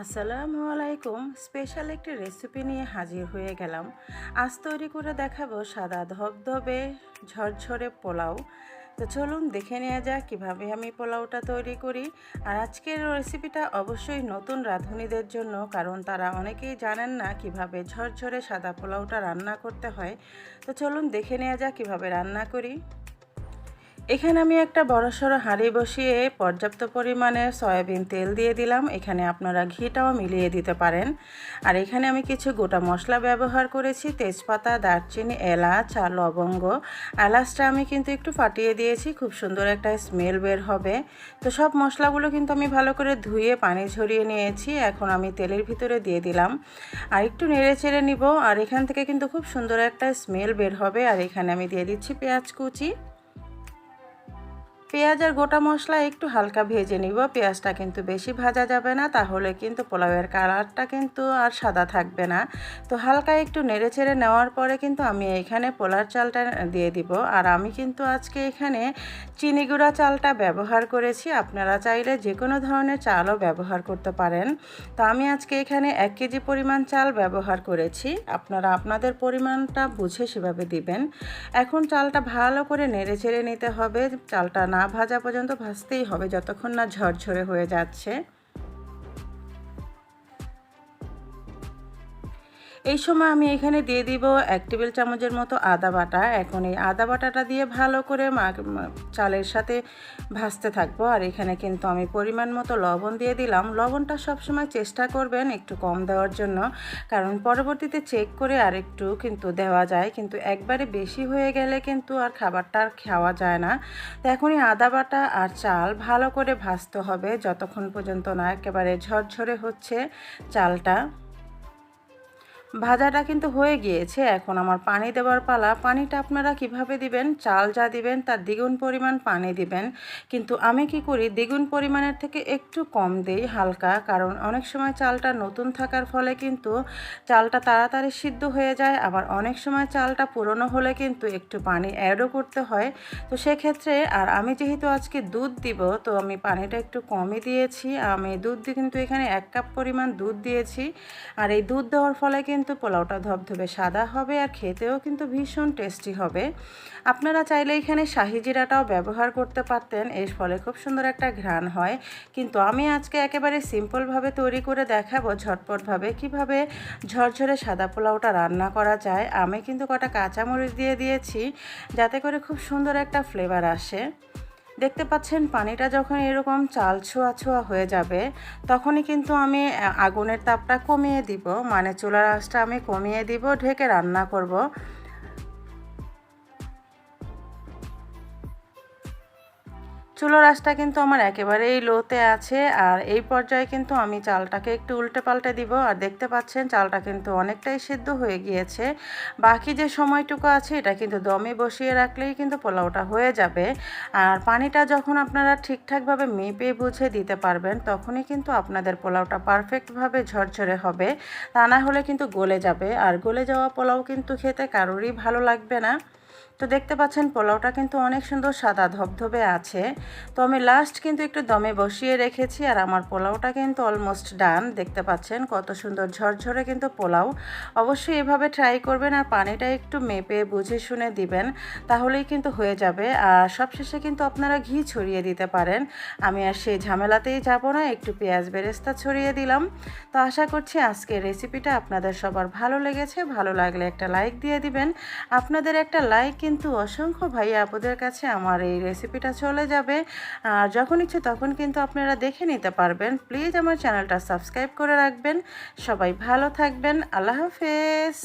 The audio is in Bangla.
আসসালামু আলাইকুম। স্পেশাল একটি রেসিপি নিয়ে হাজির হয়ে গেলাম। আজ তৈরি করে দেখাবো সাদা ধবধবে ঝরঝরে পোলাও। তো চলুন দেখে নেওয়া যাক কীভাবে আমি পোলাওটা তৈরি করি। আর আজকের রেসিপিটা অবশ্যই নতুন রাঁধুনিদের জন্য, কারণ তারা অনেকেই জানেন না কীভাবে ঝরঝরে সাদা পোলাওটা রান্না করতে হয়। তো চলুন দেখে নেওয়া যাক কীভাবে রান্না করি। এখানে আমি একটা বড় সড়ো হাঁড়ি বসিয়ে পর্যাপ্ত পরিমাণে সয়াবিন তেল দিয়ে দিলাম। এখানে আপনারা ঘিটাও মিলিয়ে দিতে পারেন। আর এখানে আমি কিছু গোটা মশলা ব্যবহার করেছি। তেজপাতা, দারচিনি, এলাচ আর লবঙ্গ। এলাচটা আমি কিন্তু একটু ফাটিয়ে দিয়েছি। খুব সুন্দর একটা স্মেল বের হবে। তো সব মশলাগুলো কিন্তু আমি ভালো করে ধুয়ে পানি ঝরিয়ে নিয়েছি। এখন আমি তেলের ভিতরে দিয়ে দিলাম। আর একটু নেড়ে চেড়ে নিব। আর এখান থেকে কিন্তু খুব সুন্দর একটা স্মেল বের হবে। আর এখানে আমি দিয়ে দিচ্ছি পেঁয়াজ কুচি। পেঁয়াজ আর গোটা মশলা একটু হালকা ভেজে নিব। পেঁয়াজটা কিন্তু বেশি ভাজা যাবে না, তাহলে কিন্তু পোলাওয়ের কালারটা কিন্তু আর সাদা থাকবে না। তো হালকা একটু নেড়ে চেড়ে নেওয়ার পরে কিন্তু আমি এখানে পোলার চালটা দিয়ে দিব। আর আমি কিন্তু আজকে এখানে চিনি গুঁড়া চালটা ব্যবহার করেছি। আপনারা চাইলে যে কোনো ধরনের চালও ব্যবহার করতে পারেন। তো আমি আজকে এখানে এক কেজি পরিমাণ চাল ব্যবহার করেছি। আপনারা আপনাদের পরিমাণটা বুঝে সেভাবে দিবেন। এখন চালটা ভালো করে নেড়ে চেড়ে নিতে হবে। চালটা না ভাজা পর্যন্ত ভাজতেই হবে যতক্ষণ না ঝরঝরে হয়ে যাচ্ছে। এই সময় আমি এখানে দিয়ে দিব এক টেবিল চামচের মতো আদা বাটা। এখন এই আদা বাটাটা দিয়ে ভালো করে চালের সাথে ভাজতে থাকব। আর এখানে কিন্তু আমি পরিমাণ মতো লবণ দিয়ে দিলাম। লবণটা সবসময় চেষ্টা করবেন একটু কম দেওয়ার জন্য। কারণ পরবর্তীতে চেক করে আর একটু কিন্তু দেওয়া যায়। কিন্তু একবারে বেশি হয়ে গেলে কিন্তু আর খাবারটা আর খাওয়া যায় না। তো এখনই আদা বাটা আর চাল ভালো করে ভাজতে হবে। যতক্ষণ পর্যন্ত না একেবারে ঝরঝরে হচ্ছে চালটা। ভাজাটা কিন্তু হয়ে গিয়েছে। এখন আমার পানি দেওয়ার পালা। পানিটা আপনারা কীভাবে দিবেন? চাল যা দিবেন, তার দ্বিগুণ পরিমাণ পানি দিবেন। কিন্তু আমি কি করি? দ্বিগুণ পরিমাণের থেকে একটু কম দেই হালকা। কারণ অনেক সময় চালটা নতুন থাকার ফলে কিন্তু চালটা তাড়াতাড়ি সিদ্ধ হয়ে যায়। আবার অনেক সময় চালটা পুরনো হলে কিন্তু একটু পানি অ্যাডও করতে হয়। তো সেক্ষেত্রে, আর আমি যেহেতু আজকে দুধ দিব, তো আমি পানিটা একটু কমই দিয়েছি। আমি দুধ কিন্তু এখানে এক কাপ পরিমাণ দুধ দিয়েছি। আর এই দুধ দেওয়ার ফলে কিন্তু কিন্তু পোলাওটা ধবধবে সাদা হবে আর খেতেও কিন্তু ভীষণ টেস্টি হবে। আপনারা চাইলে এখানে শাহি জিরাটাও ব্যবহার করতে পারতেন, এর ফলে খুব সুন্দর একটা ঘ্রাণ হয়। কিন্তু আমি আজকে একেবারে সিম্পলভাবে তৈরি করে দেখাবো ঝটপটভাবে কীভাবে ঝরঝরে সাদা পোলাওটা রান্না করা যায়। আমি কিন্তু কটা কাঁচামরিচ দিয়ে দিয়েছি, যাতে করে খুব সুন্দর একটা ফ্লেভার আসে। দেখতে পাচ্ছেন, পানিটা যখন এরকম চাল ছোঁয়া ছোঁয়া হয়ে যাবে, তখনই কিন্তু আমি আগুনের তাপটা কমিয়ে দিব। মানে চুলার আঁচটা আমি কমিয়ে দিব, ঢেকে রান্না করব। চুলোর আঁচটা কিন্তু আমার একেবারেই লোতে আছে, আর এই পর্যায়ে কিন্তু আমি চালটাকে একটু উল্টে পাল্টে দিব। আর দেখতে পাচ্ছেন, চালটা কিন্তু অনেকটাই সিদ্ধ হয়ে গিয়েছে। বাকি যে সময়টুকু আছে, এটা কিন্তু দমে বসিয়ে রাখলেই কিন্তু পোলাওটা হয়ে যাবে। আর পানিটা যখন আপনারা ঠিকঠাকভাবে মেপে বুঝে দিতে পারবেন, তখনই কিন্তু আপনাদের পোলাওটা পারফেক্টভাবে ঝরঝরে হবে। তা না হলে কিন্তু গলে যাবে। আর গলে যাওয়া পোলাও কিন্তু খেতে কারোরই ভালো লাগবে না। তো দেখতে পাচ্ছেন, পোলাওটা কিন্তু অনেক সুন্দর সাদা ধবধবে আছে। তো আমি লাস্ট কিন্তু একটু দমে বসিয়ে রেখেছি আর আমার পোলাওটা কিন্তু অলমোস্ট ডান দেখতে পাচ্ছেন, কত সুন্দর ঝরঝরে কিন্তু পোলাও। অবশ্যই এভাবে ট্রাই করবেন আর পানিটা একটু মেপে বুঝে শুনে দিবেন, তাহলেই কিন্তু হয়ে যাবে। আর সবশেষে কিন্তু আপনারা ঘি ছড়িয়ে দিতে পারেন। আমি আর সেই ঝামেলাতেই যাব না, একটু পেঁয়াজ বেরেস্তা ছড়িয়ে দিলাম। তো আশা করছি আজকের রেসিপিটা আপনাদের সবার ভালো লেগেছে। ভালো লাগলে একটা লাইক দিয়ে দিবেন। আপনাদের একটা লাইক কিন্তু অসংখ্য ভাই আপনাদের কাছে আমার এই রেসিপিটা চলে যাবে। আর যখন ইচ্ছে তখন কিন্তু আপনারা দেখে নিতে পারবেন। প্লিজ আমার চ্যানেলটা সাবস্ক্রাইব করে রাখবেন। সবাই ভালো থাকবেন। আল্লাহ হাফেজ।